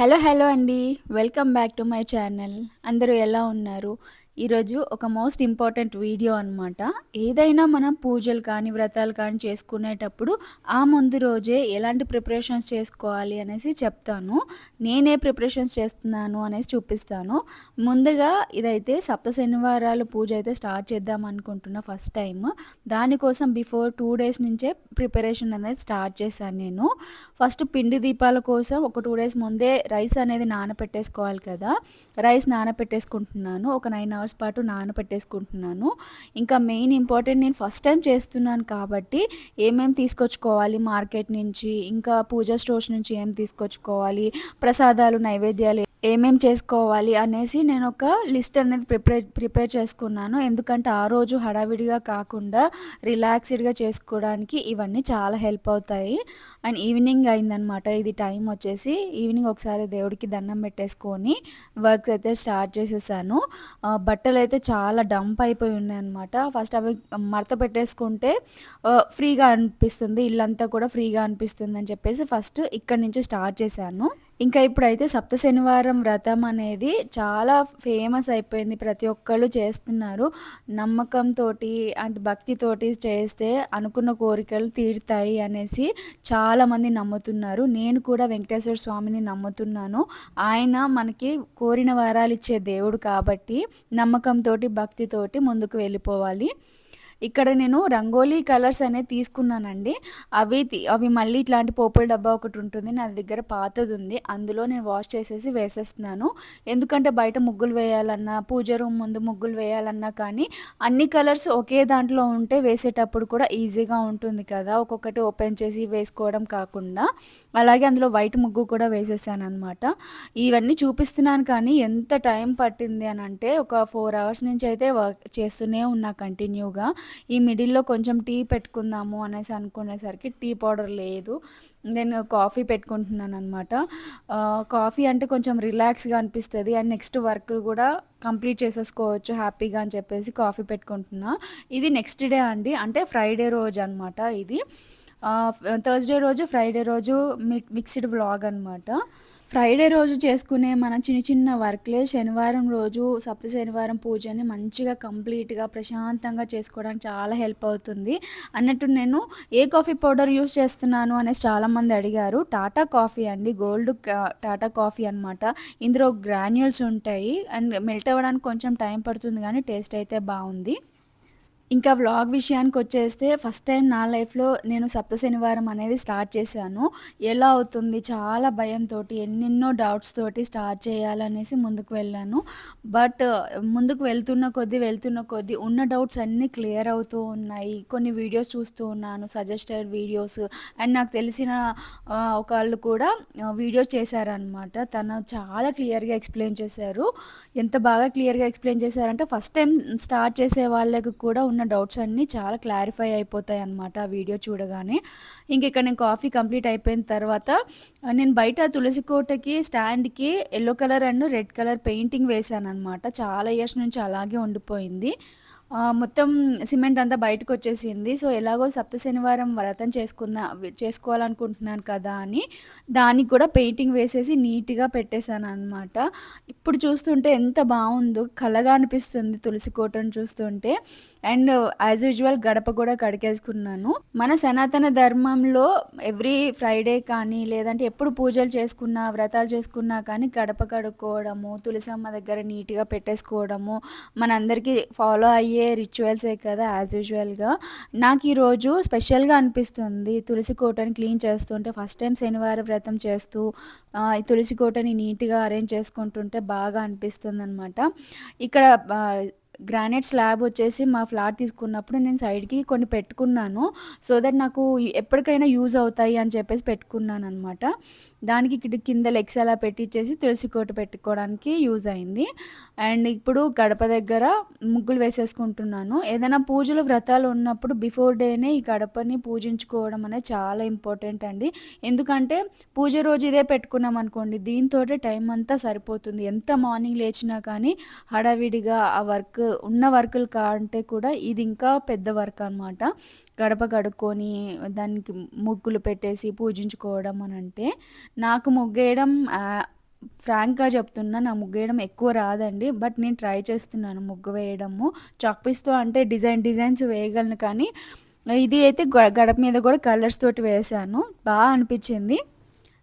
Hello hello అండి. Welcome back to my channel. అందరూ ఎలా ఉన్నారు? ఈరోజు ఒక మోస్ట్ ఇంపార్టెంట్ వీడియో అనమాట ఏదైనా మనం పూజలు కానీ వ్రతాలు కానీ చేసుకునేటప్పుడు ఆ ముందు రోజే ఎలాంటి ప్రిపరేషన్స్ చేసుకోవాలి అనేసి చెప్తాను. నేనే ప్రిపరేషన్స్ చేస్తున్నాను అనేసి చూపిస్తాను. ముందుగా ఇదైతే సప్త శనివారాలు పూజ అయితే స్టార్ట్ చేద్దాం అనుకుంటున్నా ఫస్ట్ టైం దానికోసం బిఫోర్ టూ డేస్ నుంచే ప్రిపరేషన్ అనేది స్టార్ట్ చేశాను నేను. ఫస్ట్ పిండి దీపాల కోసం ఒక టూ డేస్ ముందే రైస్ అనేది నానపెట్టేసుకోవాలి కదా. రైస్ నానపెట్టేసుకుంటున్నాను. ఒక నైన్ అవర్స్ అవర్స్ పాటు నానబెట్టేసుకుంటున్నాను. ఇంకా మెయిన్ ఇంపార్టెంట్ నేను ఫస్ట్ టైం చేస్తున్నాను కాబట్టి ఏమేమి తీసుకొచ్చుకోవాలి మార్కెట్ నుంచి ఇంకా పూజా స్టోర్స్ నుంచి ఏం తీసుకొచ్చుకోవాలి ప్రసాదాలు నైవేద్యాలు ఏమేం చేసుకోవాలి అనేసి నేను ఒక లిస్ట్ అనేది ప్రిపేర్ ప్రిపేర్ చేసుకున్నాను. ఎందుకంటే ఆ రోజు హడావిడిగా కాకుండా రిలాక్స్డ్గా చేసుకోవడానికి ఇవన్నీ చాలా హెల్ప్ అవుతాయి. అండ్ ఈవినింగ్ అయిందనమాట. ఇది టైం వచ్చేసి ఈవినింగ్ ఒకసారి దేవుడికి దండం పెట్టేసుకొని వర్క్స్ అయితే స్టార్ట్ చేసేసాను. బట్టలు అయితే చాలా డంప్ అయిపోయి ఉన్నాయన్నమాట. ఫస్ట్ అవి మడత పెట్టేసుకుంటే ఫ్రీగా అనిపిస్తుంది. ఇల్లంతా కూడా ఫ్రీగా అనిపిస్తుంది అని చెప్పేసి ఫస్ట్ ఇక్కడి నుంచి స్టార్ట్ చేశాను. ఇంకా ఇప్పుడైతే సప్త శనివారం వ్రతం అనేది చాలా ఫేమస్ అయిపోయింది. ప్రతి ఒక్కళ్ళు చేస్తున్నారు. నమ్మకంతో అంటే భక్తితోటి చేస్తే అనుకున్న కోరికలు తీరుతాయి అనేసి చాలామంది నమ్ముతున్నారు. నేను కూడా వెంకటేశ్వర స్వామిని నమ్ముతున్నాను. ఆయన మనకి కోరిన వరాలు ఇచ్చే దేవుడు కాబట్టి నమ్మకంతో భక్తితోటి ముందుకు వెళ్ళిపోవాలి. ఇక్కడ నేను రంగోలీ కలర్స్ అనేది తీసుకున్నానండి. అవి అవి మళ్ళీ ఇట్లాంటి పోపుల డబ్బా ఒకటి ఉంటుంది నా దగ్గర పాతది ఉంది అందులో నేను వాష్ చేసేసి వేసేస్తున్నాను. ఎందుకంటే బయట ముగ్గులు వేయాలన్నా పూజ రూమ్ ముందు ముగ్గులు వేయాలన్నా కానీ అన్ని కలర్స్ ఒకే దాంట్లో ఉంటే వేసేటప్పుడు కూడా ఈజీగా ఉంటుంది కదా. ఒక్కొక్కటి ఓపెన్ చేసి వేసుకోవడం కాకుండా. అలాగే అందులో వైట్ ముగ్గు కూడా వేసేసాను అనమాట ఇవన్నీ చూపిస్తున్నాను కానీ ఎంత టైం పట్టింది అని అంటే ఒక ఫోర్ అవర్స్ నుంచి అయితే వర్క్ చేస్తూనే ఉన్నా కంటిన్యూగా. ఈ మిడిల్లో కొంచెం టీ పెట్టుకుందాము అనేసి అనుకునేసరికి టీ పౌడర్ లేదు. నేను కాఫీ పెట్టుకుంటున్నాను అనమాట కాఫీ అంటే కొంచెం రిలాక్స్గా అనిపిస్తుంది. అండ్ నెక్స్ట్ వర్క్ కూడా కంప్లీట్ చేసేసుకోవచ్చు హ్యాపీగా అని చెప్పేసి కాఫీ పెట్టుకుంటున్నా. ఇది నెక్స్ట్ డే అండి. అంటే ఫ్రైడే రోజు అనమాట ఇది. థర్స్డే రోజు ఫ్రైడే రోజు మిక్ మిక్స్డ్ వ్లాగ్ అనమాట ఫ్రైడే రోజు చేసుకునే మన చిన్న చిన్న వర్క్లే శనివారం రోజు సప్త శనివారం పూజని మంచిగా కంప్లీట్గా ప్రశాంతంగా చేసుకోవడానికి చాలా హెల్ప్ అవుతుంది. అన్నట్టు నేను ఏ కాఫీ పౌడర్ యూస్ చేస్తున్నాను అనేసి చాలామంది అడిగారు. టాటా కాఫీ అండి గోల్డ్ టాటా కాఫీ అనమాట ఇందులో గ్రాన్యూల్స్ ఉంటాయి. అండ్ మెల్ట్ అవ్వడానికి కొంచెం టైం పడుతుంది కానీ టేస్ట్ అయితే బాగుంది. ఇంకా వ్లాగ్ విషయానికి వచ్చేస్తే ఫస్ట్ టైం నా లైఫ్లో నేను సప్త శనివారం అనేది స్టార్ట్ చేశాను. ఎలా అవుతుంది చాలా భయంతో ఎన్నెన్నో డౌట్స్ తోటి స్టార్ట్ చేయాలనేసి ముందుకు వెళ్ళాను. బట్ ముందుకు వెళ్తున్న కొద్దీ వెళ్తున్న కొద్దీ ఉన్న డౌట్స్ అన్నీ క్లియర్ అవుతూ ఉన్నాయి. కొన్ని వీడియోస్ చూస్తూ ఉన్నాను సజెస్టెడ్ వీడియోస్. అండ్ నాకు తెలిసిన ఒకళ్ళు కూడా వీడియోస్ చేశారనమాట తను చాలా క్లియర్గా ఎక్స్ప్లెయిన్ చేశారు. ఎంత బాగా క్లియర్గా ఎక్స్ప్లెయిన్ చేశారంటే ఫస్ట్ టైం స్టార్ట్ చేసే వాళ్ళకి కూడా ఉన్న డౌట్స్ అన్నీ చాలా క్లారిఫై అయిపోతాయి అనమాట ఆ వీడియో చూడగానే. ఇంక ఇక్కడ నేను కాఫీ కంప్లీట్ అయిపోయిన తర్వాత నేను బయట తులసి కోటకి స్టాండ్కి yellow colour and red colour painting వేశాను అనమాట చాలా ఇయర్స్ నుంచి అలాగే ఉండిపోయింది. మొత్తం సిమెంట్ అంతా బయటకు వచ్చేసింది సో ఎలాగో సప్త శనివారం వ్రతం చేసుకుందా చేసుకోవాలనుకుంటున్నాను కదా అని దానికి కూడా పెయింటింగ్ వేసేసి నీట్గా పెట్టేశాను అనమాట ఇప్పుడు చూస్తుంటే ఎంత బాగుందో కలగా అనిపిస్తుంది తులసి కోటను చూస్తుంటే. అండ్ యాజ్ యూజువల్ గడప కూడా కడిగేసుకున్నాను. మన సనాతన ధర్మంలో ఎవ్రీ ఫ్రైడే కానీ లేదంటే ఎప్పుడు పూజలు చేసుకున్నా వ్రతాలు చేసుకున్నా కానీ గడప కడుక్కోవడము తులసమ్మ దగ్గర నీట్గా పెట్టేసుకోవడము మనందరికీ ఫాలో అయ్యే అయ్యే రిచువల్సే కదా యాజ్ యూజువల్గా నాకు ఈరోజు స్పెషల్గా అనిపిస్తుంది తులసి కోటని క్లీన్ చేస్తుంటే ఫస్ట్ టైం శనివారం వ్రతం చేస్తూ ఈ తులసి కోటని నీట్గా అరేంజ్ చేసుకుంటుంటే బాగా అనిపిస్తుంది అనమాట ఇక్కడ గ్రానైట్ స్లాబ్ వచ్చేసి మా ఫ్లాట్ తీసుకున్నప్పుడు నేను సైడ్కి కొన్ని పెట్టుకున్నాను సో దట్ నాకు ఎప్పటికైనా యూజ్ అవుతాయి అని చెప్పేసి పెట్టుకున్నాను అనమాట దానికి కింద లెగ్స్ అలా పెట్టించేసి తులసి కోట పెట్టుకోవడానికి యూజ్ అయింది. అండ్ ఇప్పుడు గడప దగ్గర ముగ్గులు వేసేసుకుంటున్నాను. ఏదైనా పూజలు వ్రతాలు ఉన్నప్పుడు బిఫోర్ డేనే ఈ గడపని పూజించుకోవడం అనేది చాలా ఇంపార్టెంట్ అండి. ఎందుకంటే పూజ రోజు ఇదే పెట్టుకున్నాం అనుకోండి దీంతో టైం అంతా సరిపోతుంది. ఎంత మార్నింగ్ లేచినా కానీ హడావిడిగా ఆ వర్క్ ఉన్న వర్కులు కంటే కూడా ఇది ఇంకా పెద్ద వర్క్ అనమాట గడప కడుక్కొని దానికి ముగ్గులు పెట్టేసి పూజించుకోవడం అని అంటే నాకు ముగ్గేయడం ఫ్రాంక్గా చెప్తున్నా నా ముగ్గేయడం ఎక్కువ రాదండి. బట్ నేను ట్రై చేస్తున్నాను ముగ్గు వేయడము. చాక్ పీస్తో అంటే డిజైన్ డిజైన్స్ వేయగలను కానీ ఇది అయితే గడప మీద కూడా కలర్స్ తోటి వేశాను బాగా అనిపించింది.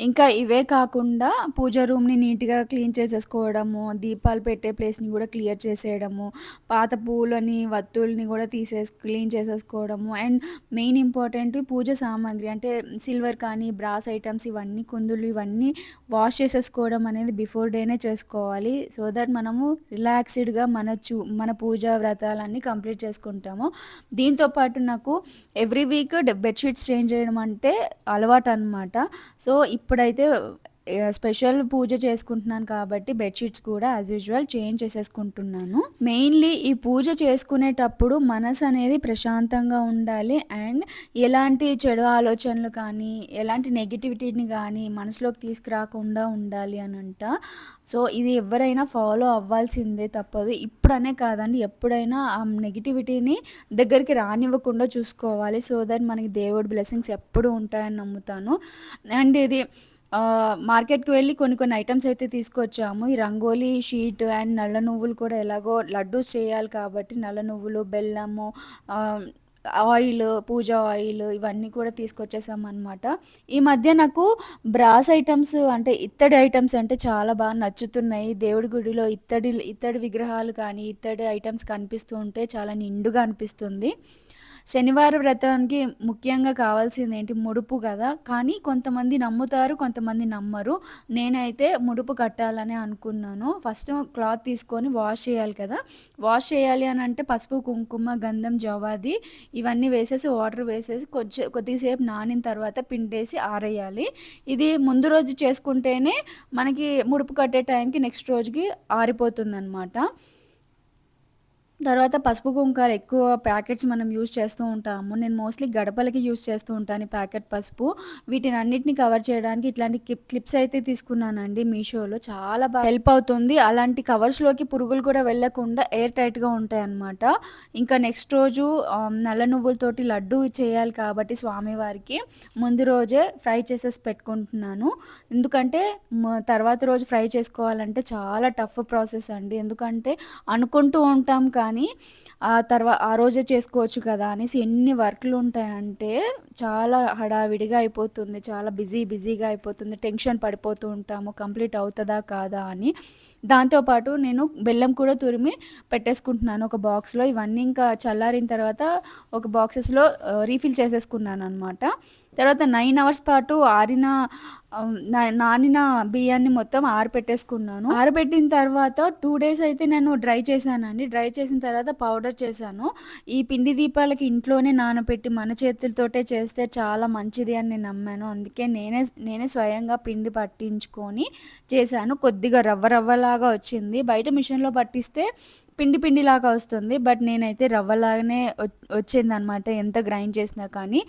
ఇంకా ఇవే కాకుండా పూజ రూమ్ని నీట్గా క్లీన్ చేసేసుకోవడము దీపాలు పెట్టే ప్లేస్ని కూడా క్లియర్ చేసేయడము పాత పూలని వత్తుల్ని కూడా తీసేసి క్లీన్ చేసేసుకోవడము అండ్ మెయిన్ ఇంపార్టెంట్ పూజ సామాగ్రి అంటే సిల్వర్ కానీ బ్రాస్ ఐటమ్స్ ఇవన్నీ కుందులు ఇవన్నీ వాష్ చేసేసుకోవడం అనేది బిఫోర్ డేనే చేసుకోవాలి. సో దట్ మనము రిలాక్స్డ్గా మన చూ మన పూజ వ్రతాలన్నీ కంప్లీట్ చేసుకుంటాము. దీంతోపాటు నాకు ఎవ్రీ వీక్ బెడ్షీట్స్ చేంజ్ చేయడం అంటే అలవాటు అనమాట సో ఇప్పుడైతే స్పెషల్ పూజ చేసుకుంటున్నాను కాబట్టి బెడ్షీట్స్ కూడా యాజ్ యూజువల్ చేంజ్ చేసేసుకుంటున్నాను. మెయిన్లీ ఈ పూజ చేసుకునేటప్పుడు మనసు అనేది ప్రశాంతంగా ఉండాలి అండ్ ఎలాంటి చెడు ఆలోచనలు కానీ ఎలాంటి నెగిటివిటీని కానీ మనసులోకి తీసుకురాకుండా ఉండాలి అని అంట. సో ఇది ఎవరైనా ఫాలో అవ్వాల్సిందే తప్పదు. ఇప్పుడనే కాదండి ఎప్పుడైనా ఆ నెగిటివిటీని దగ్గరికి రానివ్వకుండా చూసుకోవాలి సో దట్ మనకి దేవుడి బ్లెస్సింగ్స్ ఎప్పుడు ఉంటాయని నమ్ముతాను. అండ్ ఇది మార్కెట్కి వెళ్ళి కొన్ని కొన్ని ఐటమ్స్ అయితే తీసుకొచ్చాము. ఈ రంగోలీ షీట్ అండ్ నల్ల నువ్వులు కూడా ఎలాగో లడ్డూ చేయాలి కాబట్టి నల్ల నువ్వులు బెల్లము ఆయిల్ పూజ ఆయిల్ ఇవన్నీ కూడా తీసుకొచ్చేసాం అనమాట ఈ మధ్య నాకు బ్రాస్ ఐటమ్స్ అంటే ఇత్తడి ఐటమ్స్ అంటే చాలా బాగా నచ్చుతున్నాయి. దేవుడి గుడిలో ఇత్తడి ఇత్తడి విగ్రహాలు కానీ ఇత్తడి ఐటమ్స్ కనిపిస్తూ ఉంటే చాలా నిండుగా అనిపిస్తుంది. శనివార వ్రతానికి ముఖ్యంగా కావాల్సింది ఏంటి? ముడుపు కదా. కానీ కొంతమంది నమ్ముతారు కొంతమంది నమ్మరు. నేనైతే ముడుపు కట్టాలని అనుకున్నాను. ఫస్ట్ క్లాత్ తీసుకొని వాష్ చేయాలి కదా. వాష్ చేయాలి అని అంటే పసుపు కుంకుమ గంధం జవాది ఇవన్నీ వేసేసి వాటర్ వేసేసి కొద్ది కొద్దిసేపు నానిన తర్వాత పిండేసి ఆరేయాలి. ఇది ముందు రోజు చేసుకుంటేనే మనకి ముడుపు కట్టే టైంకి నెక్స్ట్ రోజుకి ఆరిపోతుంది అనమాట తర్వాత పసుపు కుంకాలు ఎక్కువ ప్యాకెట్స్ మనం యూజ్ చేస్తూ ఉంటాము. నేను మోస్ట్లీ గడపలకి యూజ్ చేస్తూ ఉంటాను ఈ ప్యాకెట్ పసుపు. వీటిని అన్నిటిని కవర్ చేయడానికి ఇట్లాంటి క్లిప్స్ అయితే తీసుకున్నానండి మీషోలో. చాలా బాగా హెల్ప్ అవుతుంది. అలాంటి కవర్స్లోకి పురుగులు కూడా వెళ్ళకుండా ఎయిర్ టైట్గా ఉంటాయి అన్నమాట. ఇంకా నెక్స్ట్ రోజు నల్ల నువ్వులతోటి లడ్డు చేయాలి కాబట్టి స్వామివారికి ముందు రోజే ఫ్రై చేసేసి పెట్టుకుంటున్నాను. ఎందుకంటే తర్వాత రోజు ఫ్రై చేసుకోవాలంటే చాలా టఫ్ ప్రాసెస్ అండి. ఎందుకంటే అనుకుంటూ ఉంటాం కానీ కానీ ఆ తర్వాత ఆ రోజే చేసుకోవచ్చు కదా అనేసి ఎన్ని వర్క్లు ఉంటాయంటే చాలా హడావిడిగా అయిపోతుంది చాలా బిజీ బిజీగా అయిపోతుంది టెన్షన్ పడిపోతూ ఉంటాము కంప్లీట్ అవుతుందా కాదా అని. దాంతోపాటు నేను బెల్లం కూడా తురిమి పెట్టేసుకుంటున్నాను ఒక బాక్స్లో. ఇవన్నీ ఇంకా చల్లారిన తర్వాత ఒక బాక్సెస్లో రీఫిల్ చేసేసుకున్నాను అనమాట తర్వాత నైన్ అవర్స్ పాటు ఆరిన నానిన బియ్యాన్ని మొత్తం ఆరపెట్టేసుకున్నాను. ఆరబెట్టిన తర్వాత టూ డేస్ అయితే నేను డ్రై చేశానండి. డ్రై చేసిన తర్వాత పౌడర్ చేశాను. ఈ పిండి దీపాలకి ఇంట్లోనే నానబెట్టి మన చేతులతోటే చేస్తే చాలా మంచిది అని నేను నమ్మాను. అందుకే నేనే నేనే స్వయంగా పిండి పట్టించుకొని చేశాను. కొద్దిగా రవ్వ రవ్వలాగా వచ్చింది. బయట మిషన్లో పట్టిస్తే పిండి పిండిలాగా వస్తుంది బట్ నేనైతే రవ్వలాగానే వచ్చింది అనమాట ఎంత గ్రైండ్ చేసినా కానీ.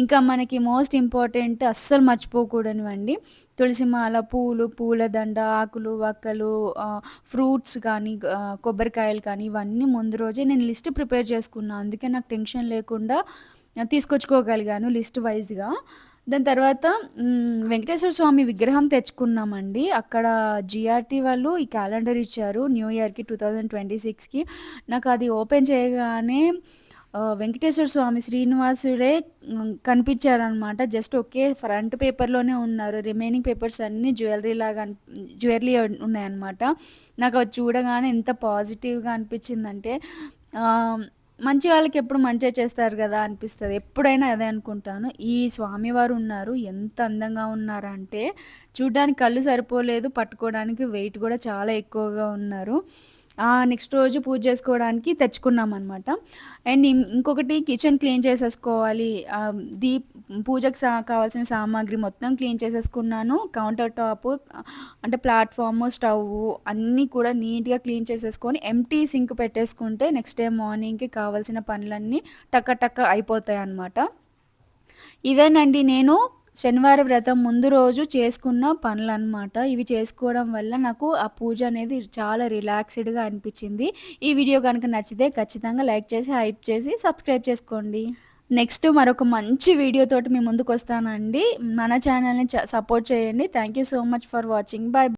ఇంకా మనకి మోస్ట్ ఇంపార్టెంట్ అస్సలు మర్చిపోకూడనివ్వండి. తులసిమాల పూలు పూలదండ ఆకులు వక్కలు ఫ్రూట్స్ కానీ కొబ్బరికాయలు కానీ ఇవన్నీ ముందు రోజే నేను లిస్ట్ ప్రిపేర్ చేసుకున్నాను అందుకే నాకు టెన్షన్ లేకుండా తీసుకొచ్చుకోగలిగాను లిస్ట్ వైజ్గా. దాని తర్వాత వెంకటేశ్వర స్వామి విగ్రహం తెచ్చుకున్నామండి. అక్కడ జిఆర్టీ వాళ్ళు ఈ క్యాలెండర్ ఇచ్చారు న్యూ ఇయర్కి టూ థౌజండ్ ట్వంటీ సిక్స్కి. నాకు అది ఓపెన్ చేయగానే వెంకటేశ్వర స్వామి శ్రీనివాసుడే కనిపించారనమాట జస్ట్ ఒకే ఫ్రంట్ పేపర్లోనే ఉన్నారు. రిమైనింగ్ పేపర్స్ అన్నీ జ్యువెలరీ లాగా జ్యువెలరీ ఉన్నాయన్నమాట. నాకు అది చూడగానే ఎంత పాజిటివ్గా అనిపించిందంటే మంచి వాళ్ళకి ఎప్పుడు మంచిగా చేస్తారు కదా అనిపిస్తుంది. ఎప్పుడైనా అదే అనుకుంటాను. ఈ స్వామివారు ఉన్నారు. ఎంత అందంగా ఉన్నారంటే చూడ్డానికి కళ్ళు సరిపోలేదు పట్టుకోవడానికి వెయిట్ కూడా చాలా ఎక్కువగా ఉన్నారు. నెక్స్ట్ రోజు పూజ చేసుకోవడానికి తెచ్చుకున్నాం అనమాట అండ్ ఇంకొకటి కిచెన్ క్లీన్ చేసేసుకోవాలి. దీప్ పూజకు సా కావాల్సిన సామాగ్రి మొత్తం క్లీన్ చేసేసుకున్నాను. కౌంటర్ టాప్ అంటే ప్లాట్ఫామ్ స్టవ్ అన్నీ కూడా నీట్గా క్లీన్ చేసేసుకొని ఎంటీ సింక్ పెట్టేసుకుంటే నెక్స్ట్ డే మార్నింగ్కి కావాల్సిన పనులన్నీ టక్క టక్క అయిపోతాయి అన్నమాట ఇవేనండి నేను శనివార వ్రతం ముందు రోజు చేసుకున్న పనులు అనమాట ఇవి చేసుకోవడం వల్ల నాకు ఆ పూజ అనేది చాలా రిలాక్స్డ్గా అనిపించింది. ఈ వీడియో కనుక నచ్చితే ఖచ్చితంగా లైక్ చేసి హైప్ చేసి సబ్స్క్రైబ్ చేసుకోండి. నెక్స్ట్ మరొక మంచి వీడియోతోటి మీ ముందుకు వస్తానండి మన ఛానల్ని సపోర్ట్ చేయండి. Thank you so much for watching. Bye